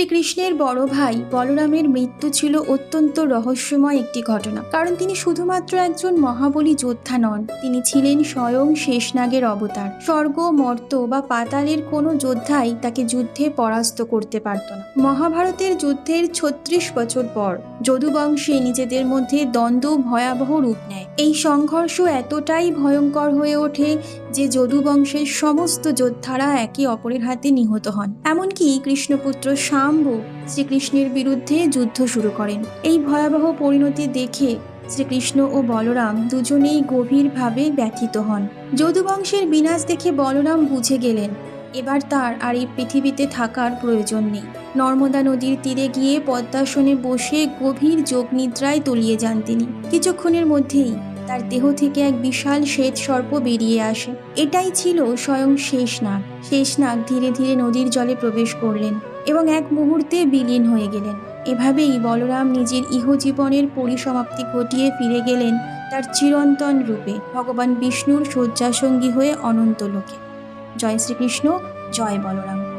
শ্রীকৃষ্ণের বড় ভাই বলরামের মৃত্যু ছিল অত্যন্ত রহস্যময় একটি ঘটনা। কারণ তিনি শুধুমাত্র একজন মহাবলী যোদ্ধা নন, তিনি ছিলেন স্বয়ং শেষনাগের অবতার। স্বর্গ, মর্ত বা পাতালের কোনো যোদ্ধাই তাকে যুদ্ধে পরাস্ত করতে পারত না। মহাভারতের যুদ্ধের ছত্রিশ বছর পর যদুবংশে নিজেদের মধ্যে দ্বন্দ্ব ভয়াবহ রূপ নেয়। এই সংঘর্ষ এতটাই ভয়ঙ্কর হয়ে ওঠে যে যদুবংশের সমস্ত যোদ্ধারা একে অপরের হাতে নিহত হন। এমনকি কৃষ্ণপুত্র শাম্ব শ্রীকৃষ্ণের বিরুদ্ধে যুদ্ধ শুরু করেন। এই ভয়াবহ পরিণতি দেখে শ্রীকৃষ্ণ ও বলরাম দুজনেই গভীরভাবে ব্যথিত হন। যদুবংশের বিনাশ দেখে বলরাম বুঝে গেলেন, এবার তার আর এই পৃথিবীতে থাকার প্রয়োজন নেই। নর্মদা নদীর তীরে গিয়ে পদ্মাসনে বসে গভীর যোগনিদ্রায় তলিয়ে যান তিনি। কিছুক্ষণের মধ্যেই তার দেহ থেকে এক বিশাল শ্বেত সর্প বেরিয়ে আসে। এটাই ছিল স্বয়ং শেষনাগ। শেষনাগ ধীরে ধীরে নদীর জলে প্রবেশ করলেন এবং এক মুহূর্তে বিলীন হয়ে গেলেন। এভাবেই বলরাম নিজের ইহজীবনের পরিসমাপ্তি ঘটিয়ে ফিরে গেলেন তার চিরন্তন রূপে, ভগবান বিষ্ণুর শয্যাসঙ্গী হয়ে অনন্ত লোকে। জয় শ্রীকৃষ্ণ, জয় বলরাম।